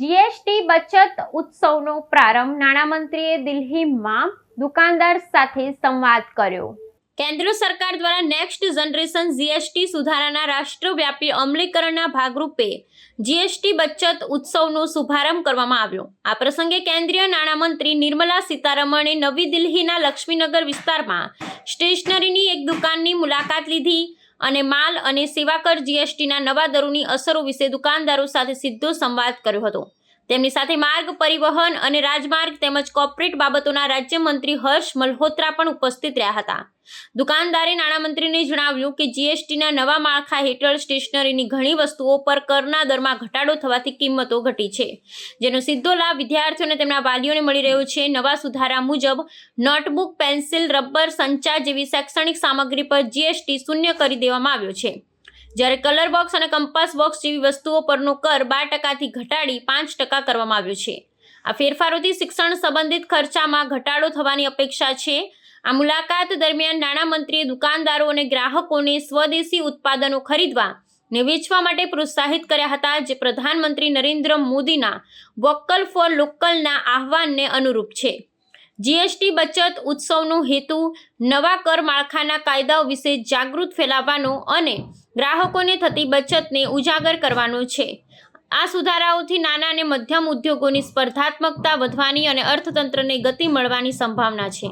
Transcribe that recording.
GST બચત ઉત્સવનો પ્રારંભ નાણામંત્રીએ દિલ્હીમાં દુકાનદાર સાથે સંવાદ કર્યો. કેન્દ્ર સરકાર દ્વારા નેક્સ્ટ જનરેશન જીએસટી સુધારાના રાષ્ટ્રવ્યાપી અમલીકરણના ભાગરૂપે જીએસટી બચત ઉત્સવનો શુભારંભ કરવામાં આવ્યો. આ પ્રસંગે કેન્દ્રીય નાણામંત્રી નિર્મલા સીતારમણે નવી દિલ્હીના લક્ષ્મીનગર વિસ્તારમાં સ્ટેશનરીની એક દુકાનની મુલાકાત લીધી. અને માલ અને સેવાકર જીએસટીના નવા દરોની અસરો વિશે દુકાનદારો સાથે સીધો સંવાદ કર્યો હતો. તેમની સાથે માર્ગ પરિવહન અને રાજમાર્ગ તેમજ કોર્પોરેટ બાબતોના રાજ્યમંત્રી હર્ષ મલ્હોત્રા પણ ઉપસ્થિત રહ્યા હતા. દુકાનદારે નાણામંત્રીને જણાવ્યું કે જીએસટીના નવા માળખા હેઠળ સ્ટેશનરીની ઘણી વસ્તુઓ પર કરના દરમાં ઘટાડો થવાથી કિંમતો ઘટી છે. જેનો સીધો લાભ વિદ્યાર્થીઓને તેમના વાલીઓને મળી રહ્યો છે. નવા સુધારા મુજબ, નોટબુક, પેન્સિલ, રબર, સંચા જેવી શૈક્ષણિક સામગ્રી પર જીએસટી શૂન્ય કરી દેવામાં આવ્યો છે. જ્યારે કલર બોક્સ અને કંપાસ બોક્સ જેવી વસ્તુઓ પરનો કર બાર ટકાથી ઘટાડી પાંચ ટકા કરવામાં આવ્યો છે. આ ફેરફારોથી શિક્ષણ સંબંધિત ખર્ચામાં ઘટાડો થવાની અપેક્ષા છે. આ મુલાકાત દરમિયાન નાણામંત્રીએ દુકાનદારો અને ગ્રાહકોને સ્વદેશી ઉત્પાદનો ખરીદવા ને વેચવા માટે પ્રોત્સાહિત કર્યા હતા, જે પ્રધાનમંત્રી નરેન્દ્ર મોદીના વોકલ ફોર લોકલના આહવાનને અનુરૂપ છે. જીએસટી બચત ઉત્સવનો હેતુ નવા કર માળખાના કાયદાઓ વિશે જાગૃત ફેલાવવાનો અને ગ્રાહકોને થતી બચતને ઉજાગર કરવાનો છે. આ સુધારાઓથી નાના અને મધ્યમ ઉદ્યોગોની સ્પર્ધાત્મકતા વધવાની અને અર્થતંત્રને ગતિ મળવાની સંભાવના છે.